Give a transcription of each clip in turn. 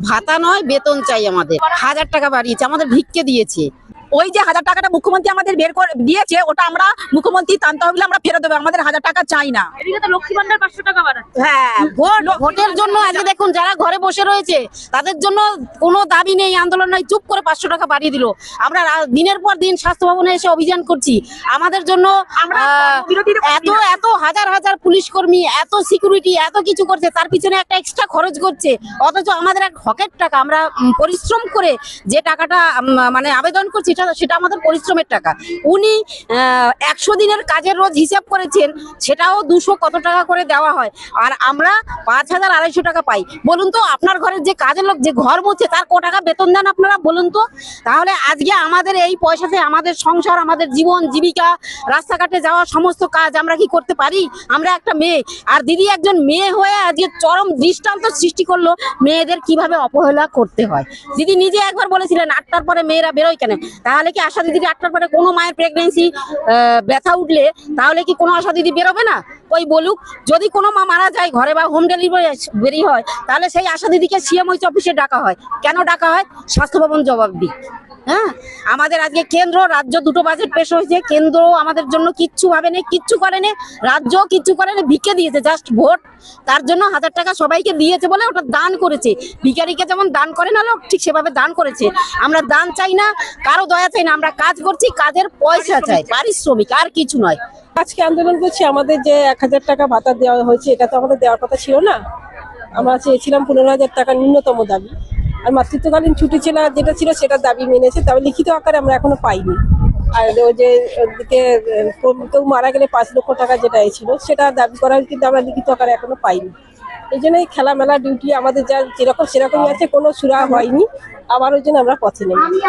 ভাতা নয় বেতন চাই আমাদের। হাজার টাকা বাড়িয়েছে আমাদের ভিক্ষে দিয়েছে। ওই যে হাজার টাকাটা মুখ্যমন্ত্রী আমাদের বের করে দিয়েছে ওটা আমরা মুখ্যমন্ত্রী তান্তা হলে আমরা ফেরত দেবো আমাদের হাজার টাকা চাই না। হ্যাঁ ভোট ভোটের জন্য আজকে দেখুন যারা ঘরে বসে রয়েছে তাদের জন্য কোনো দাবি নেই আন্দোলন নাই চুপ করে পাঁচশো টাকা বাড়িয়ে দিল। আমরা দিনের পর দিন স্বাস্থ্য ভবনে এসে অভিযান করছি। আমাদের জন্য এত এত হাজার হাজার পুলিশ কর্মী এত সিকিউরিটি এত কিছু করছে তার পিছনে একটা এক্সট্রা খরচ করছে। অথচ আমাদের এক হকের টাকা আমরা পরিশ্রম করে যে টাকাটা মানে আবেদন করছি সেটা সেটা আমাদের পরিশ্রমের টাকা। উনি একশো দিনের কাজের রোজ হিসাব করেছেন, সেটাও দুশো কত টাকা করে দেওয়া হয়। আর আমরা পাঁচ হাজার আড়াইশো টাকা পাই। বলুন তো, আপনার ঘরের যে কাজের লোক, যে ঘর মুছে, তার ক টাকা বেতন দেন আপনারা, বলুন তো? তাহলে আজকে আমাদের এই পয়সাতে আমাদের সংসার, আমাদের জীবন, জীবিকা, রাস্তাঘাটে যাওয়া সমস্ত কাজ আমরা কি করতে পারি? আমরা একটা মেয়ে। আর দিদি একজন মেয়ে হয়ে আজকে চরম দৃষ্টান্ত সৃষ্টি করল, মেয়েদের কীভাবে অবহেলা করতে হয়? দিদি নিজে একবার বলেছিলেন, আটটার পরে মেয়েরা বেরোয় কেন? তাহলে কি আশা দিদির আটটার পরে কোনো মায়ের প্রেগনেন্সি ব্যথা উঠলে তাহলে কি কোনো আশা দিদি বেরোবে না? ওই বলুক, যদি কোনো মা মারা যায়, ঘরে বা হোম ডেলিভারি বেরিয়ে হয়, তাহলে সেই আশা দিদিকে সিএমওইচ অফিসে ডাকা হয়। কেন ডাকা হয়? স্বাস্থ্য ভবন জবাব দিক। হ্যাঁ? আমাদের আজকে কেন্দ্র, রাজ্য দুটো বাজেট পেশ হয়েছে, কেন্দ্র আমাদের জন্য কিচ্ছু ভাবে নেই কিচ্ছু করেনি, রাজ্য কিচ্ছু করেনি, ভিক্ষে দিয়েছে জাস্ট ভোট তার জন্য হাজার টাকা সবাইকে দিয়েছে বলে ওটা দান করেছে। ভিখারিকে যেমন দান করে না লোক, ঠিক সেভাবে দান করেছে। আমরা দান চাই না, কারও দয়া চাই না, আমরা কাজ করছি, কাজের পয়সা চাই, পারিশ্রমিক, আর কিছু নয়। আজকে আন্দোলন করছি, আমাদের যে এক হাজার টাকা ভাতা দেওয়া হয়েছে, এটা তো আমাদের দেওয়ার কথা ছিল না। আমরা চেয়েছিলাম পনেরো হাজার টাকা ন্যূনতম দাবি। আর মাতৃত্বকালীন ছুটি ছিল যেটা ছিল, সেটা দাবি মেনেছে, তবে লিখিত আকারে আমরা এখনও পাইনি। আর ওই যে দিকে কেউ মারা গেলে পাঁচ লক্ষ টাকা যেটা ছিল, সেটা দাবি করার কিন্তু আমরা লিখিত আকারে এখনও পাইনি। এই জন্য এই খেলা মেলা ডিউটি আমাদের যা যেরকম সেরকমই আছে কোনো সুরা হয়নি। আবার ওই জন্য আমরা পথে দেওয়া হচ্ছে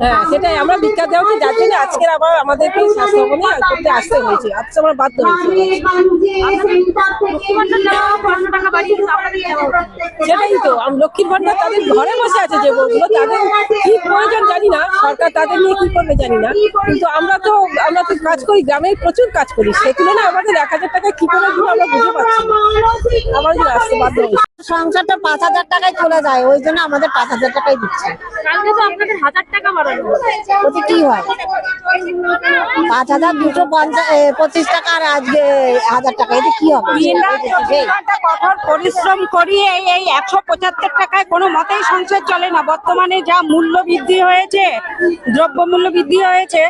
হ্যাঁ সেটাই আমরা ভিক্ষা দেওয়া হচ্ছে যার জন্য আজকে আবার আমাদেরকে স্বাস্থ্য ভবনে করতে আসতে হয়েছে। আজকে আমরা বাধ্য হয়েছি। সেটাই তো লক্ষ্মীর ভান্ডার তাদের ঘরে বসে আছে যে বউগুলো তাদের কি প্রয়োজন সরকার তাদের নিয়ে কি করবে জানি না। কিন্তু আমরা তো আমরা তো কাজ করি গ্রামে প্রচুর কাজ করি। সে তুলনায় আমাদের এক হাজার টাকায় কি করে দিব আমরা বুঝতে পারছি আমার জন্য আসতে বাধ্য হয়েছে সংসারটা পাঁচ হাজার টাকায় চলে যায় ওই জন্য আমাদের পাঁচ হাজার টাকাই দিচ্ছে। কালকে তো আপনাদের হাজার টাকা বাড়ানো। ওতে কি হয়? পাঁচ হাজার দুশো পঞ্চাশ পঁচিশ টাকা আর আজকে হাজার টাকা। এটা কি হবে। কঠোর পরিশ্রম করি এই এই একশো পঁচাত্তর টাকায় কোনো মতেই সংসার চলে না। বর্তমানে যা মূল্য বৃদ্ধি হয়েছে দ্রব্য মূল্য বৃদ্ধি হয়েছে